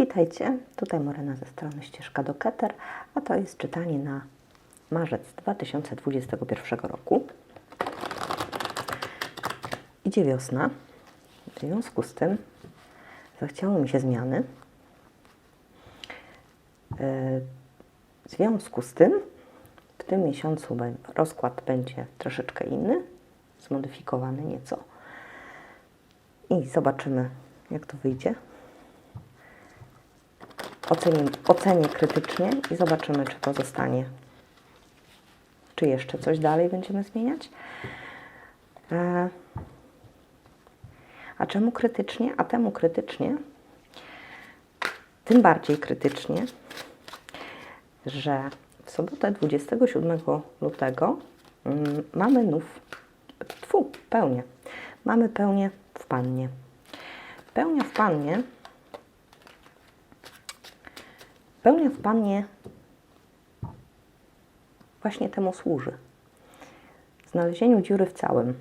Witajcie, tutaj Morena ze strony Ścieżka do Keter, a to jest czytanie na marzec 2021 roku. Idzie wiosna, w związku z tym zachciało mi się zmiany. Yy, W związku z tym w tym miesiącu rozkład będzie troszeczkę inny, zmodyfikowany nieco. I zobaczymy, jak to wyjdzie. Ocenię, ocenię krytycznie i zobaczymy, czy to zostanie. Czy jeszcze coś dalej będziemy zmieniać. E, A czemu krytycznie? A temu krytycznie, tym bardziej krytycznie, że w sobotę 27 lutego mm, mamy nów, tfu, pełnię. Mamy pełnię w pannie. Pełnia w pannie Pełnia w Pannie właśnie temu służy. Znalezieniu dziury w całym,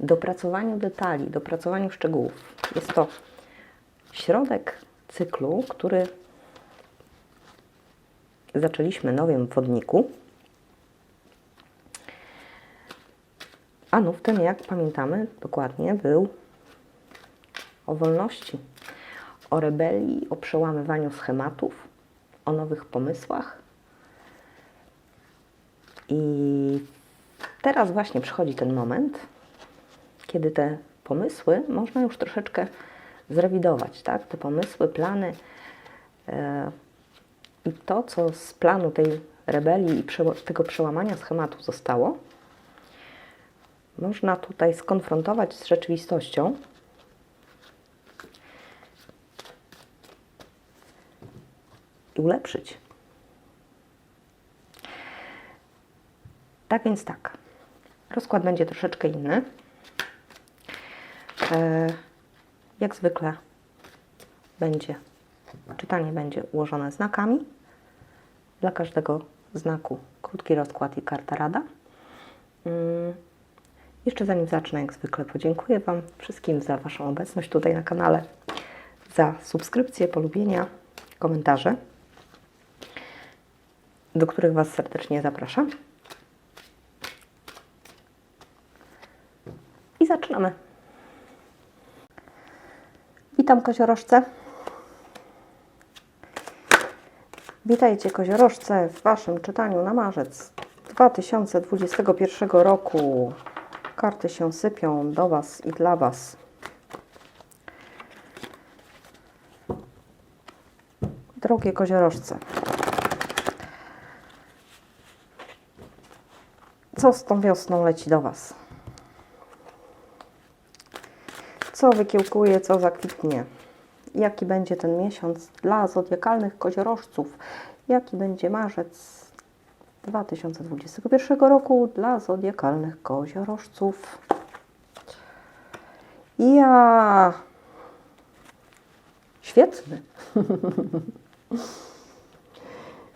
dopracowaniu detali, dopracowaniu szczegółów. Jest to środek cyklu, który zaczęliśmy nowym wodniku. A nów ten, jak pamiętamy dokładnie, był o wolności, o rebelii, o przełamywaniu schematów, o nowych pomysłach. I teraz właśnie przychodzi ten moment, kiedy te pomysły można już troszeczkę zrewidować, tak? Te pomysły, plany e, i to, co z planu tej rebelii i tego przełamania schematu zostało, można tutaj skonfrontować z rzeczywistością. Ulepszyć. Tak więc tak. Rozkład będzie troszeczkę inny. E, jak zwykle będzie, czytanie będzie ułożone znakami. Dla każdego znaku krótki rozkład i karta rada. Mm, Jeszcze zanim zacznę, jak zwykle podziękuję Wam wszystkim za Waszą obecność tutaj na kanale, za subskrypcję, polubienia, komentarze do których Was serdecznie zapraszam. I zaczynamy. Witam koziorożce. Witajcie koziorożce w Waszym czytaniu na marzec 2021 roku. Karty się sypią do Was i dla Was. Drogie koziorożce, Co z tą wiosną leci do Was? Co wykiełkuje, co zakwitnie? Jaki będzie ten miesiąc dla zodiakalnych koziorożców? Jaki będzie marzec 2021 roku dla zodiakalnych koziorożców? Ja... Świetny.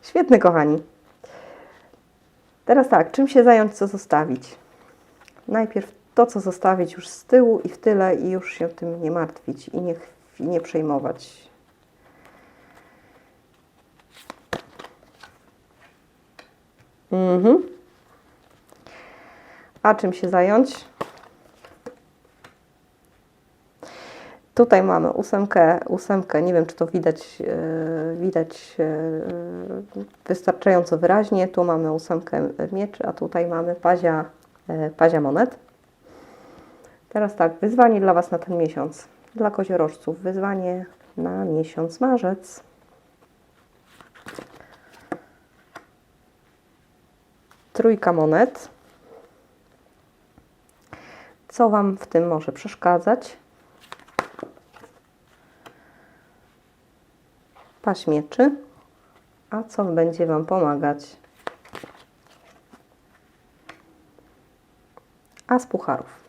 Świetny, kochani. Teraz tak, czym się zająć, co zostawić? Najpierw to, co zostawić już z tyłu i w tyle i już się tym nie martwić i nie, i nie przejmować. Mhm. A czym się zająć? Tutaj mamy ósemkę, ósemkę, nie wiem czy to widać, e, widać e, wystarczająco wyraźnie. Tu mamy ósemkę mieczy, a tutaj mamy pazia, e, pazia monet. Teraz tak, wyzwanie dla Was na ten miesiąc, dla koziorożców, wyzwanie na miesiąc marzec. Trójka monet. Co Wam w tym może przeszkadzać? Paź mieczy. A co będzie Wam pomagać? As pucharów.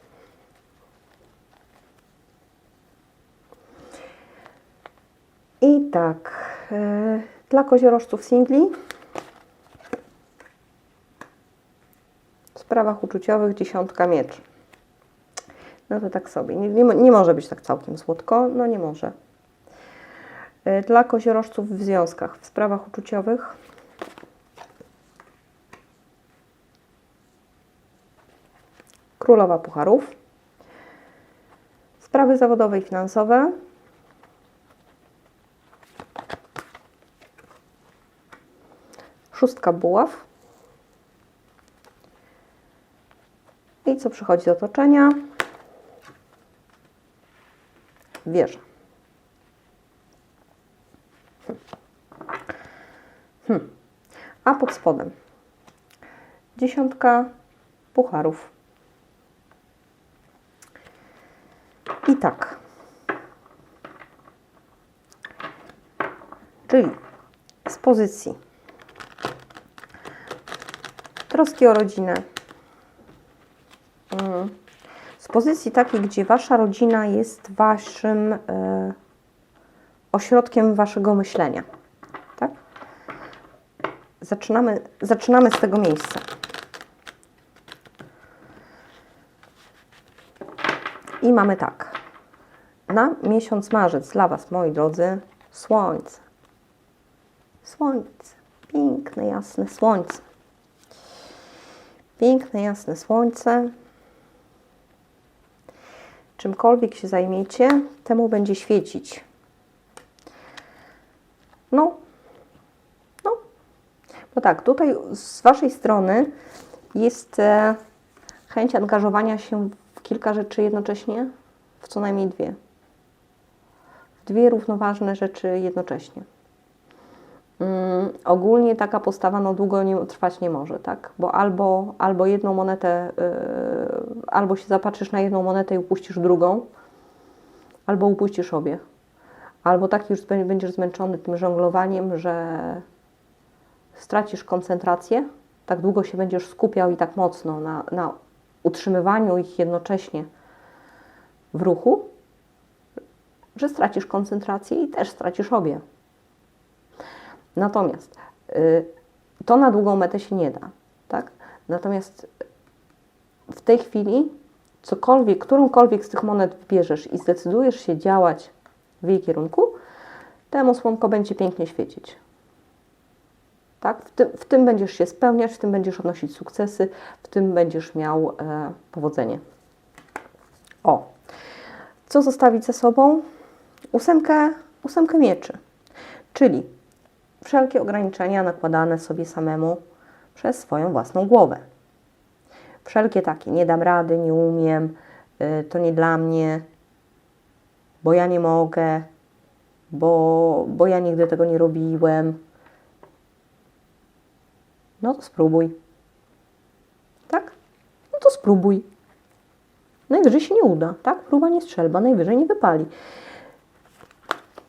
I tak, e, dla koziorożców singli w sprawach uczuciowych dziesiątka mieczy. No to tak sobie. Nie, nie, nie może być tak całkiem słodko. No nie może. Y, Dla koziorożców w związkach, w sprawach uczuciowych. Królowa Pucharów. Sprawy zawodowe i finansowe. Szóstka buław. I co przychodzi z otoczenia? Wieża. A pod spodem dziesiątka pucharów. I tak. Czyli z pozycji troski o rodzinę, mm, z pozycji takiej, gdzie wasza rodzina jest waszym e, ośrodkiem waszego myślenia. Zaczynamy, zaczynamy z tego miejsca. I mamy tak. Na miesiąc marzec dla Was, moi drodzy, słońce. Słońce. Piękne, jasne słońce. Piękne, jasne słońce. Czymkolwiek się zajmiecie, temu będzie świecić. No, no. No tak, tutaj z Waszej strony jest e, chęć angażowania się w kilka rzeczy jednocześnie, w co najmniej dwie. Dwie równoważne rzeczy jednocześnie. Mm, ogólnie taka postawa no, długo nie, trwać nie może, tak? Bo albo, albo jedną monetę, yy, albo się zapatrzysz na jedną monetę i upuścisz drugą, albo upuścisz obie. Albo tak już będziesz zmęczony tym żonglowaniem, że stracisz koncentrację, tak długo się będziesz skupiał i tak mocno na, na utrzymywaniu ich jednocześnie w ruchu, że stracisz koncentrację i też stracisz obie. Natomiast y, to na długą metę się nie da, tak? Natomiast w tej chwili cokolwiek, którąkolwiek z tych monet wybierzesz i zdecydujesz się działać w jej kierunku, temu słomko będzie pięknie świecić. Tak? W, tym, w tym będziesz się spełniać, w tym będziesz odnosić sukcesy, w tym będziesz miał e, powodzenie. O, co zostawić za sobą? Ósemkę, ósemkę mieczy, czyli wszelkie ograniczenia nakładane sobie samemu przez swoją własną głowę. Wszelkie takie, nie dam rady, nie umiem, y, to nie dla mnie, bo ja nie mogę, bo, bo ja nigdy tego nie robiłem. No to spróbuj. Tak? No to spróbuj. Najwyżej się nie uda, tak? Próba nie strzelba, najwyżej nie wypali.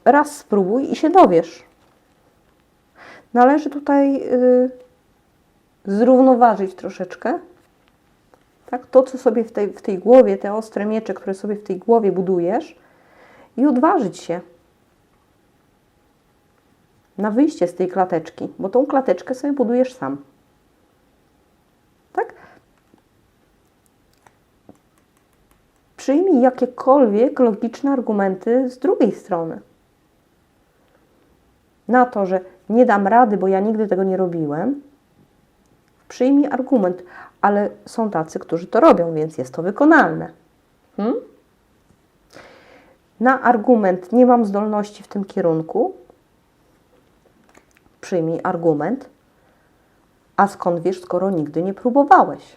Raz spróbuj i się dowiesz. Należy tutaj y, zrównoważyć troszeczkę. Tak? To, co sobie w tej, w tej głowie, te ostre miecze, które sobie w tej głowie budujesz, i odważyć się na wyjście z tej klateczki, bo tą klateczkę sobie budujesz sam. Tak? Przyjmij jakiekolwiek logiczne argumenty z drugiej strony. Na to, że nie dam rady, bo ja nigdy tego nie robiłem, przyjmij argument, ale są tacy, którzy to robią, więc jest to wykonalne. Hmm? Na argument nie mam zdolności w tym kierunku, przyjmij argument, a skąd wiesz, skoro nigdy nie próbowałeś?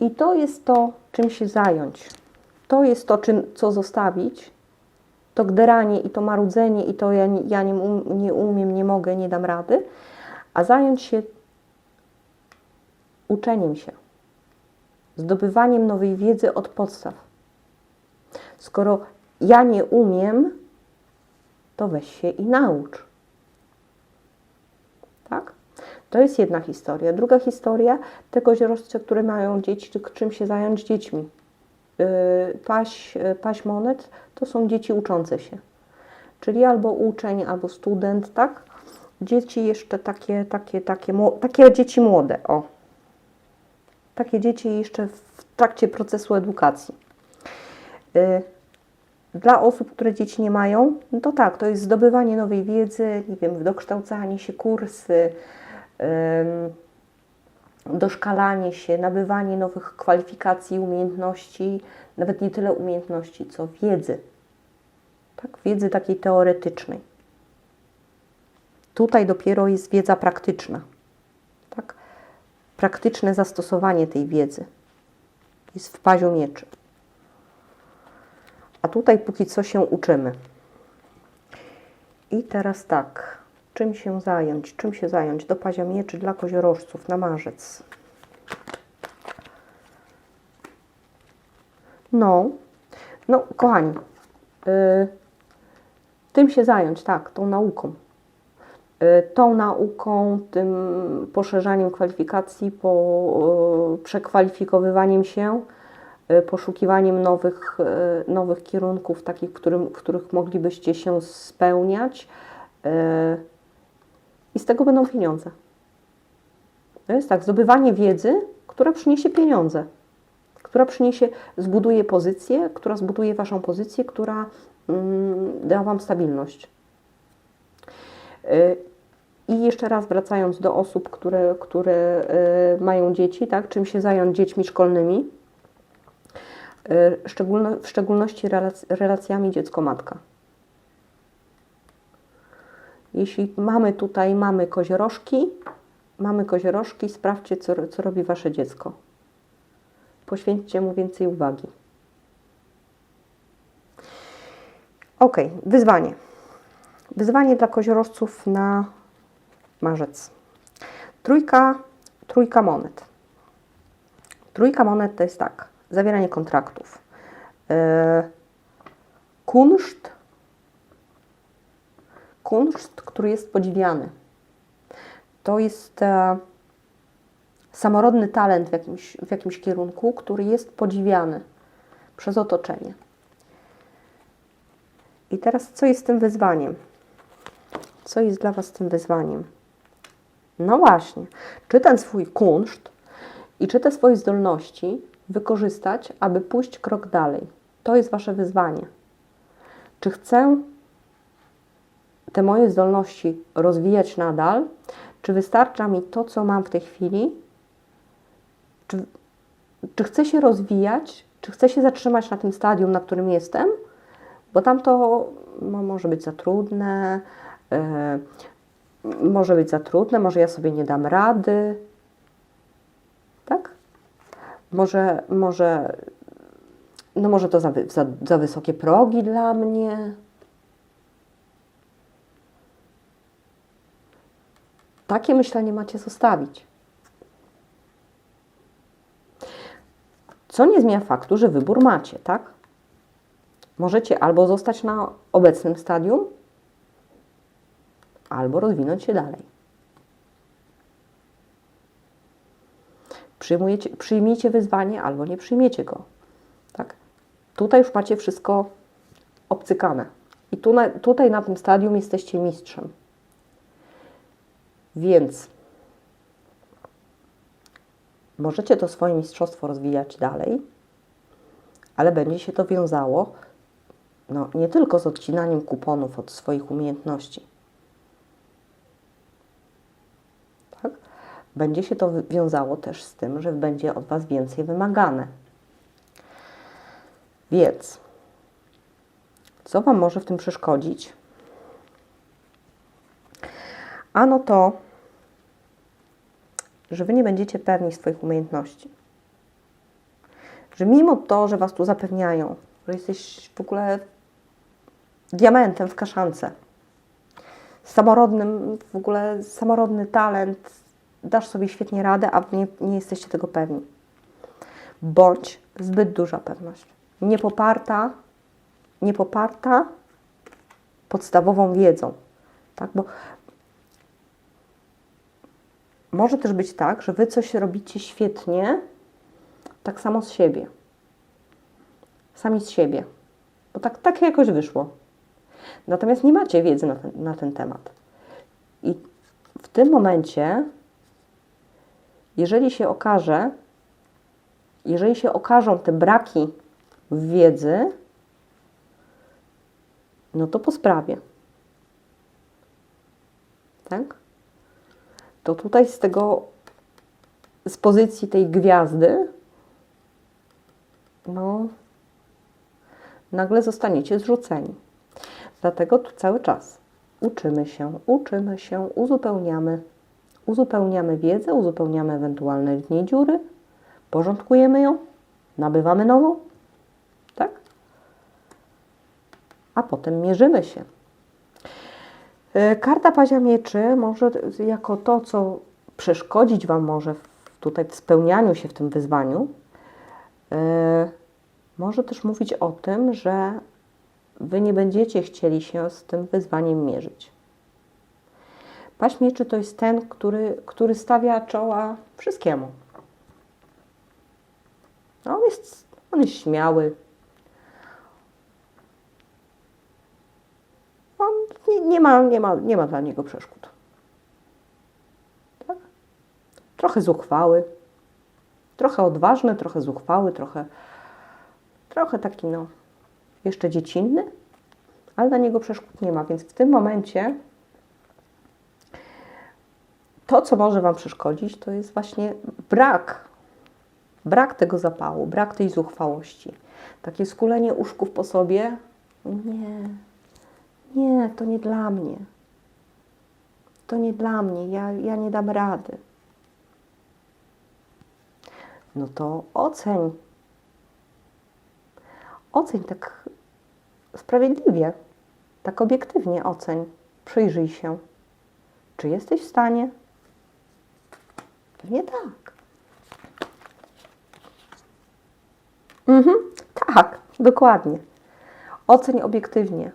I to jest to, czym się zająć. To jest to, czym, co zostawić. To gderanie i to marudzenie i to ja, ja nie, um, nie umiem, nie mogę, nie dam rady, a zająć się uczeniem się, zdobywaniem nowej wiedzy od podstaw. Skoro ja nie umiem, to weź się i naucz. Tak? To jest jedna historia. Druga historia tego źródła, które mają dzieci, czy czym się zająć dziećmi. Yy, Paś, paś monet to są dzieci uczące się. Czyli albo uczeń, albo student, tak? Dzieci jeszcze takie, takie, takie, takie dzieci młode, o. Takie dzieci jeszcze w trakcie procesu edukacji. Dla osób, które dzieci nie mają, no to tak, to jest zdobywanie nowej wiedzy, nie wiem, dokształcanie się, kursy, doszkalanie się, nabywanie nowych kwalifikacji, umiejętności, nawet nie tyle umiejętności, co wiedzy. Tak, wiedzy takiej teoretycznej. Tutaj dopiero jest wiedza praktyczna. Tak? Praktyczne zastosowanie tej wiedzy jest w paziu mieczy. A tutaj póki co się uczymy. I teraz tak, czym się zająć? Czym się zająć do pazia mieczy dla koziorożców na marzec? No, no kochani, y, tym się zająć, tak, tą nauką. Y, tą nauką, tym poszerzaniem kwalifikacji, po y, przekwalifikowywaniem się, poszukiwaniem nowych, y, nowych kierunków, takich, w, którym, w których moglibyście się spełniać. y, I z tego będą pieniądze. To jest tak, zdobywanie wiedzy, która przyniesie pieniądze, która przyniesie, zbuduje pozycję, która zbuduje Waszą pozycję, która mm, da Wam stabilność. I jeszcze raz wracając do osób, które, które mają dzieci, tak, czym się zająć dziećmi szkolnymi, w szczególności relac, relacjami dziecko-matka. Jeśli mamy tutaj, mamy koziorożki, mamy koziorożki, sprawdźcie, co, co robi Wasze dziecko. Poświęćcie mu więcej uwagi. Ok, wyzwanie. Wyzwanie dla koziorożców na marzec. Trójka, trójka monet. Trójka monet to jest tak, zawieranie kontraktów. Yy, kunszt, kunszt, który jest podziwiany. To jest e, samorodny talent w jakimś, w jakimś kierunku, który jest podziwiany przez otoczenie. I teraz, co jest tym wyzwaniem? Co jest dla Was tym wyzwaniem? No właśnie, czy ten swój kunszt i czy te swoje zdolności wykorzystać, aby pójść krok dalej? To jest Wasze wyzwanie. Czy chcę te moje zdolności rozwijać nadal? Czy wystarcza mi to, co mam w tej chwili? Czy, czy chcę się rozwijać? Czy chcę się zatrzymać na tym stadium, na którym jestem? Bo tam to no, może być za trudne, yy, może być za trudne, może ja sobie nie dam rady. Może, może, no może to za, za, za wysokie progi dla mnie. Takie myślenie macie zostawić. Co nie zmienia faktu, że wybór macie, tak? Możecie albo zostać na obecnym stadium, albo rozwinąć się dalej. Przyjmujecie, przyjmijcie wyzwanie, albo nie przyjmiecie go. Tak? Tutaj już macie wszystko obcykane. I tu na, tutaj na tym stadium jesteście mistrzem. Więc możecie to swoje mistrzostwo rozwijać dalej, ale będzie się to wiązało no, nie tylko z odcinaniem kuponów od swoich umiejętności. Tak? Będzie się to wiązało też z tym, że będzie od Was więcej wymagane. Więc, co Wam może w tym przeszkodzić? Ano to, że Wy nie będziecie pewni swoich umiejętności. Że mimo to, że Was tu zapewniają, że jesteś w ogóle diamentem w kaszance, samorodnym, w ogóle samorodny talent, dasz sobie świetnie radę, a nie, nie jesteście tego pewni. Bądź zbyt duża pewność. Nie poparta, nie poparta podstawową wiedzą. Tak? Bo może też być tak, że Wy coś robicie świetnie, tak samo z siebie. Sami z siebie. Bo tak, tak jakoś wyszło. Natomiast nie macie wiedzy na ten, na ten temat. I w tym momencie, jeżeli się okaże, jeżeli się okażą te braki w wiedzy, no to po sprawie. Tak? To tutaj z tego, z pozycji tej gwiazdy, no, nagle zostaniecie zrzuceni. Dlatego tu cały czas uczymy się, uczymy się, uzupełniamy, uzupełniamy wiedzę, uzupełniamy ewentualne dnie dziury, porządkujemy ją, nabywamy nową, tak? A potem mierzymy się. E, Karta Pazia Mieczy może jako to, co przeszkodzić Wam może w, tutaj w spełnianiu się w tym wyzwaniu, e, może też mówić o tym, że Wy nie będziecie chcieli się z tym wyzwaniem mierzyć. Paź Mieczy to jest ten, który, który stawia czoła wszystkiemu. On jest, on jest śmiały. On nie, nie, ma, nie, ma, nie ma dla niego przeszkód. Tak? Trochę zuchwały. Trochę odważny, trochę zuchwały, trochę, trochę taki, no, jeszcze dziecinny, ale dla niego przeszkód nie ma. Więc w tym momencie to, co może Wam przeszkodzić, to jest właśnie brak Brak tego zapału, brak tej zuchwałości. Takie skulenie uszków po sobie. Nie, nie, to nie dla mnie. To nie dla mnie, ja, ja nie dam rady. No to oceń. Oceń tak sprawiedliwie, tak obiektywnie oceń. Przyjrzyj się. Czy jesteś w stanie? Pewnie tak. Mhm, tak, dokładnie. Oceń obiektywnie.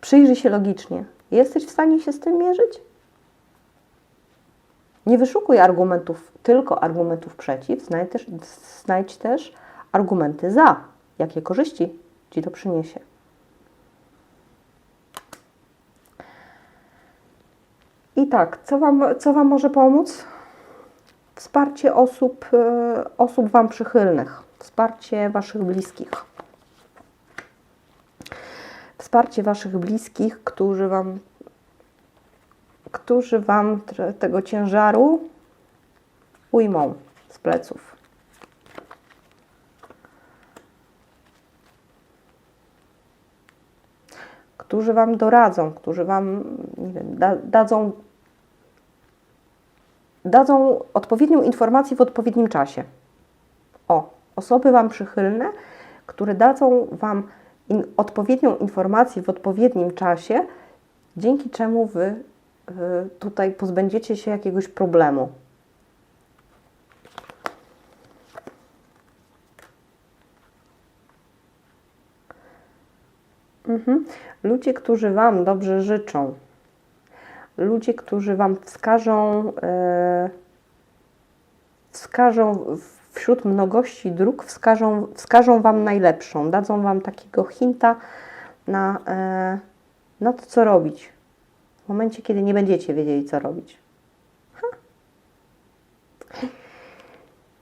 Przyjrzyj się logicznie. Jesteś w stanie się z tym mierzyć? Nie wyszukuj argumentów, tylko argumentów przeciw, znajdź też, znajdź też argumenty za. Jakie korzyści Ci to przyniesie. I tak, co Wam, co wam może pomóc? Wsparcie osób, e, osób Wam przychylnych wsparcie Waszych bliskich. Wsparcie Waszych bliskich, którzy Wam, którzy wam tego ciężaru ujmą z pleców. Którzy Wam doradzą, którzy Wam nie wiem, da, dadzą, dadzą odpowiednią informację w odpowiednim czasie. O, osoby Wam przychylne, które dadzą Wam in, odpowiednią informację w odpowiednim czasie, dzięki czemu Wy y, tutaj pozbędziecie się jakiegoś problemu. Mhm. Ludzie, którzy Wam dobrze życzą, ludzie, którzy Wam wskażą, yy, wskażą wśród mnogości dróg wskażą, wskażą Wam najlepszą, dadzą Wam takiego hinta na, e, na to, co robić. W momencie, kiedy nie będziecie wiedzieli, co robić.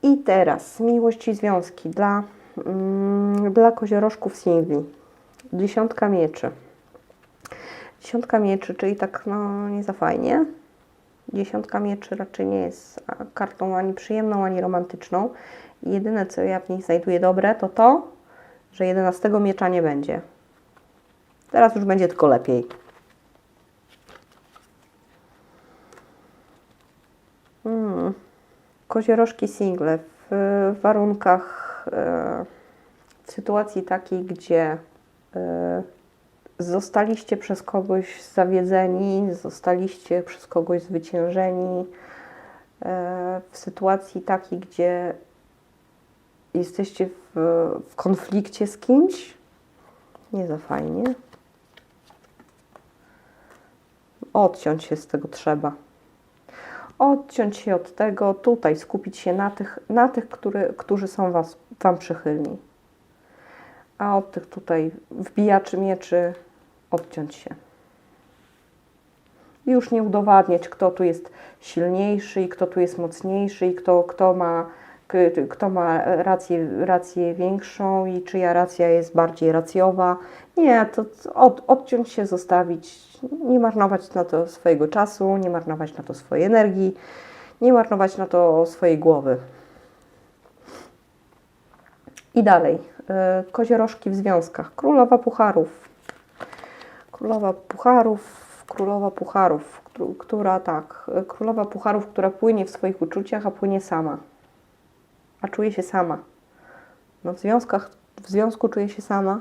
I teraz miłość i związki dla, mm, dla koziorożków singli. Dziesiątka mieczy. Dziesiątka mieczy, czyli tak no nie za fajnie. Dziesiątka mieczy raczej nie jest kartą ani przyjemną, ani romantyczną. Jedyne, co ja w niej znajduję dobre, to to, że jedenastego miecza nie będzie. Teraz już będzie tylko lepiej. Hmm. Koziorożki single w warunkach, e, w sytuacji takiej, gdzie e, zostaliście przez kogoś zawiedzeni, zostaliście przez kogoś zwyciężeni e, w sytuacji takiej, gdzie jesteście w, w konflikcie z kimś, nie za fajnie. Odciąć się z tego trzeba. Odciąć się od tego, tutaj skupić się na tych, na tych który, którzy są was, Wam przychylni. A od tych tutaj wbijaczy mieczy odciąć się. Już nie udowadniać, kto tu jest silniejszy i kto tu jest mocniejszy i kto, kto ma kto ma rację, rację większą i czyja racja jest bardziej racjowa. Nie, to od, odciąć się, zostawić, nie marnować na to swojego czasu, nie marnować na to swojej energii, nie marnować na to swojej głowy. I dalej. E, Koziorożki w związkach. Królowa Pucharów. Królowa Pucharów, Królowa Pucharów, któ- która tak, Królowa Pucharów, która płynie w swoich uczuciach, a płynie sama. A czuje się sama. No w związkach, w związku czuje się sama.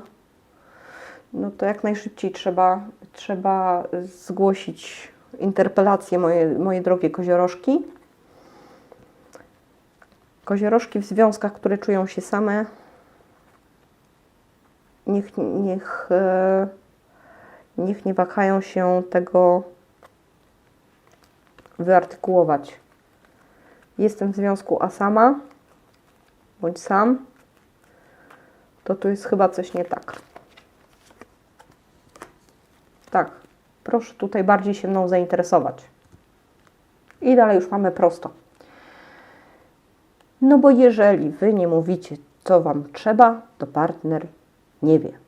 No to jak najszybciej trzeba, trzeba zgłosić interpelację, moje, moje drogie koziorożki. Koziorożki w związkach, które czują się same, niech, niech, e, niech nie wahają się tego wyartykułować. Jestem w związku, a sama, bądź sam, to tu jest chyba coś nie tak. Tak, proszę tutaj bardziej się mną zainteresować. I dalej już mamy prosto. No bo jeżeli wy nie mówicie, co wam trzeba, to partner nie wie.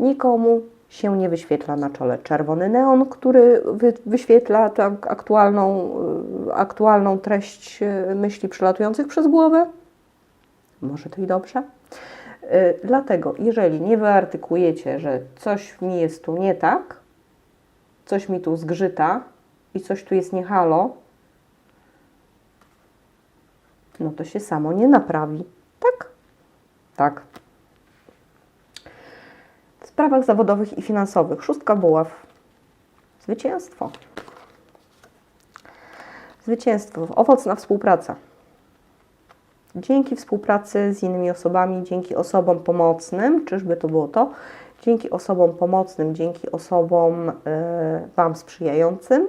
Tak? Nikomu się nie wyświetla na czole czerwony neon, który wy, wyświetla tę aktualną, y, aktualną treść y, myśli przelatujących przez głowę. Może to i dobrze. Y, Dlatego, jeżeli nie wyartykujecie, że coś mi jest tu nie tak, coś mi tu zgrzyta i coś tu jest nie halo, no to się samo nie naprawi. Tak? Tak. Sprawach zawodowych i finansowych. Szóstka buław. Zwycięstwo. Zwycięstwo. Owocna współpraca. Dzięki współpracy z innymi osobami, dzięki osobom pomocnym, czyżby to było to? Dzięki osobom pomocnym, dzięki osobom y, Wam sprzyjającym,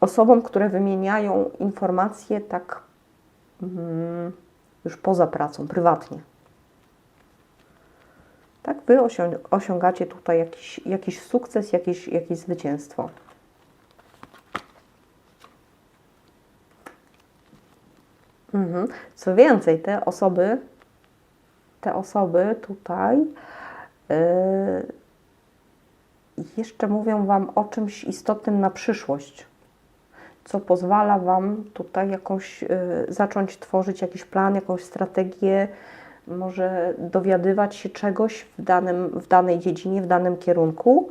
osobom, które wymieniają informacje tak mm, już poza pracą, prywatnie. Tak, Wy osią- osiągacie tutaj jakiś, jakiś sukces, jakieś, jakieś zwycięstwo. Mhm. Co więcej, te osoby, te osoby tutaj yy, jeszcze mówią Wam o czymś istotnym na przyszłość, co pozwala Wam tutaj jakąś yy, zacząć tworzyć jakiś plan, jakąś strategię, może dowiadywać się czegoś w, danym, w danej dziedzinie, w danym kierunku,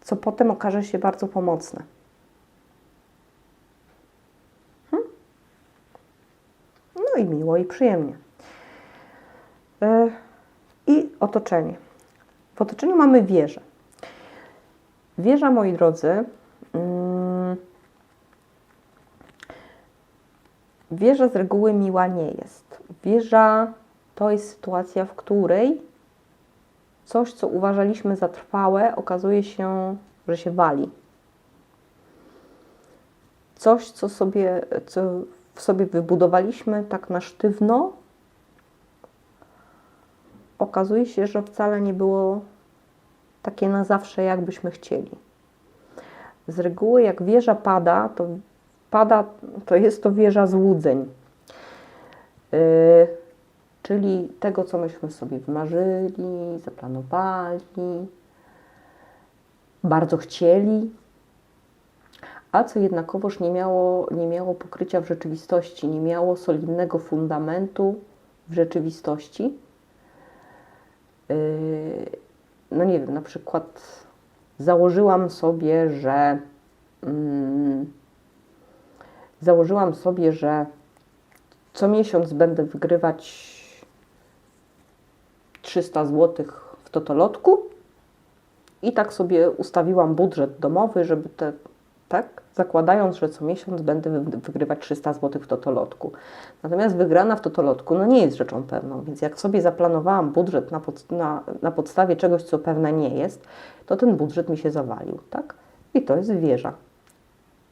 co potem okaże się bardzo pomocne. No i miło i przyjemnie. E, I otoczenie. W otoczeniu mamy wieżę. Wieża, moi drodzy, mm, wieża z reguły miła nie jest. Wieża to jest sytuacja, w której coś, co uważaliśmy za trwałe, okazuje się, że się wali. Coś, co sobie, co w sobie wybudowaliśmy tak na sztywno, okazuje się, że wcale nie było takie na zawsze, jakbyśmy chcieli. Z reguły, jak wieża pada, to pada, to jest to wieża złudzeń. Yy, czyli tego, co myśmy sobie wymarzyli, zaplanowali, bardzo chcieli, a co jednakowoż nie miało, nie miało pokrycia w rzeczywistości, nie miało solidnego fundamentu w rzeczywistości. Yy, no nie wiem, na przykład założyłam sobie, że mm, założyłam sobie, że co miesiąc będę wygrywać 300 zł w totolotku i tak sobie ustawiłam budżet domowy, żeby te tak? Zakładając, że co miesiąc będę wy- wygrywać 300 zł w totolotku. Natomiast wygrana w totolotku no nie jest rzeczą pewną, więc jak sobie zaplanowałam budżet na, pod, na, na podstawie czegoś, co pewne nie jest, to ten budżet mi się zawalił, tak? I to jest wieża.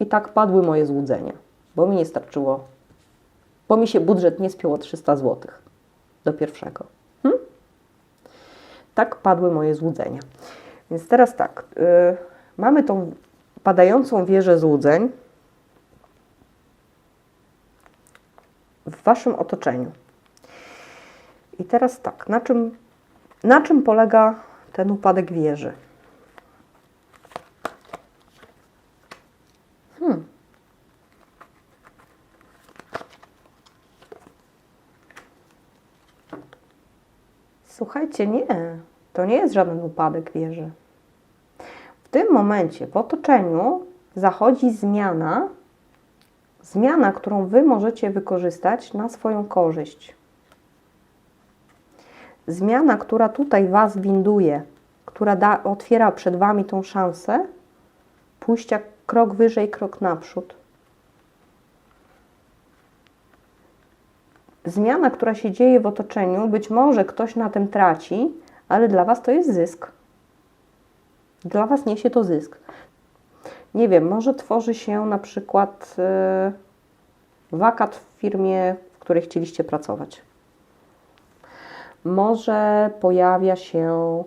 I tak padły moje złudzenia, bo mi nie starczyło, bo mi się budżet nie spiął o 300 zł do pierwszego. Tak padły moje złudzenia. Więc teraz tak, yy, mamy tą padającą wieżę złudzeń w waszym otoczeniu. I teraz tak, na czym, na czym polega ten upadek wieży? Słuchajcie, nie, to nie jest żaden upadek wieży. W tym momencie w otoczeniu zachodzi zmiana, zmiana, którą Wy możecie wykorzystać na swoją korzyść. Zmiana, która tutaj Was winduje, która da, otwiera przed Wami tą szansę pójścia krok wyżej, krok naprzód. Zmiana, która się dzieje w otoczeniu, być może ktoś na tym traci, ale dla Was to jest zysk. Dla Was niesie to zysk. Nie wiem, może tworzy się na przykład yy, wakat w firmie, w której chcieliście pracować. Może pojawia się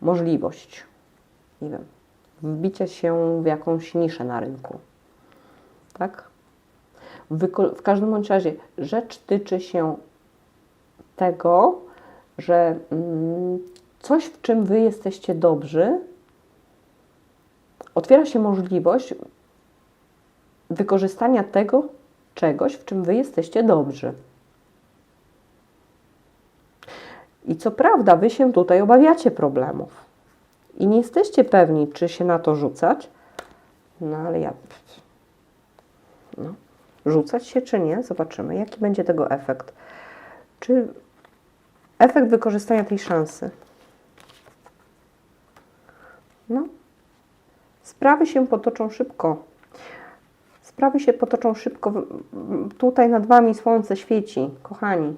możliwość, nie wiem, wbicia się w jakąś niszę na rynku. Tak? W, każdym bądź razie rzecz tyczy się tego, że mm, coś, w czym Wy jesteście dobrzy, otwiera się możliwość wykorzystania tego czegoś, w czym Wy jesteście dobrzy. I co prawda, Wy się tutaj obawiacie problemów i nie jesteście pewni, czy się na to rzucać, no ale ja. No, rzucać się czy nie? Zobaczymy, jaki będzie tego efekt. Czy efekt wykorzystania tej szansy? No, sprawy się potoczą szybko. Sprawy się potoczą szybko. Tutaj nad Wami słońce świeci, kochani.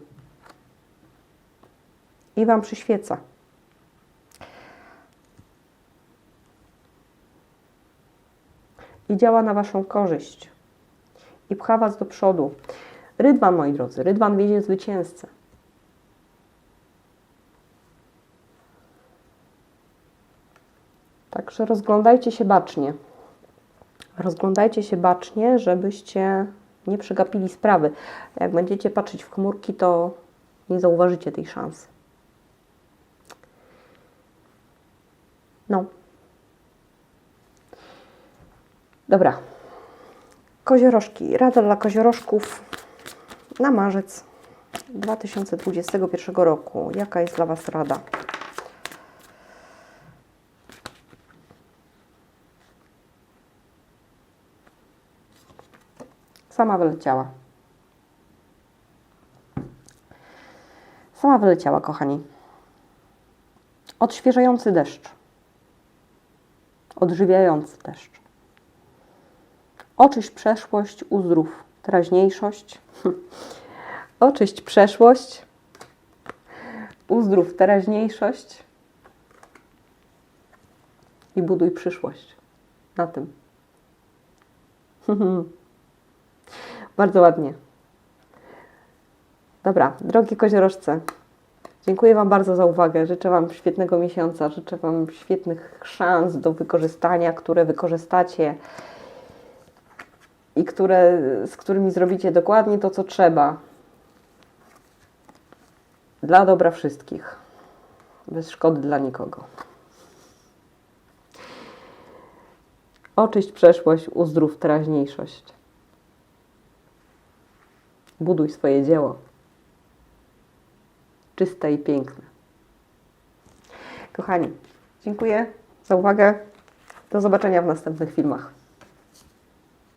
I Wam przyświeca. I działa na Waszą korzyść. I pcha Was do przodu. Rydwan, moi drodzy, Rydwan wiedzie zwycięzcę. Także rozglądajcie się bacznie. Rozglądajcie się bacznie, żebyście nie przegapili sprawy. Jak będziecie patrzeć w komórki, to nie zauważycie tej szansy. No. Dobra. Koziorożki. Rada dla koziorożków na marzec 2021 roku. Jaka jest dla Was rada? Sama wyleciała. Sama wyleciała, kochani. Odświeżający deszcz. Odżywiający deszcz. Oczyść przeszłość, uzdrów teraźniejszość. Oczyść przeszłość, uzdrów teraźniejszość i buduj przyszłość. Na tym. Bardzo ładnie. Dobra, drogie koziorożce, dziękuję Wam bardzo za uwagę. Życzę Wam świetnego miesiąca, życzę Wam świetnych szans do wykorzystania, które wykorzystacie i które, z którymi zrobicie dokładnie to, co trzeba. Dla dobra wszystkich. Bez szkody dla nikogo. Oczyść przeszłość, uzdrów teraźniejszość. Buduj swoje dzieło. Czyste i piękne. Kochani, dziękuję za uwagę. Do zobaczenia w następnych filmach.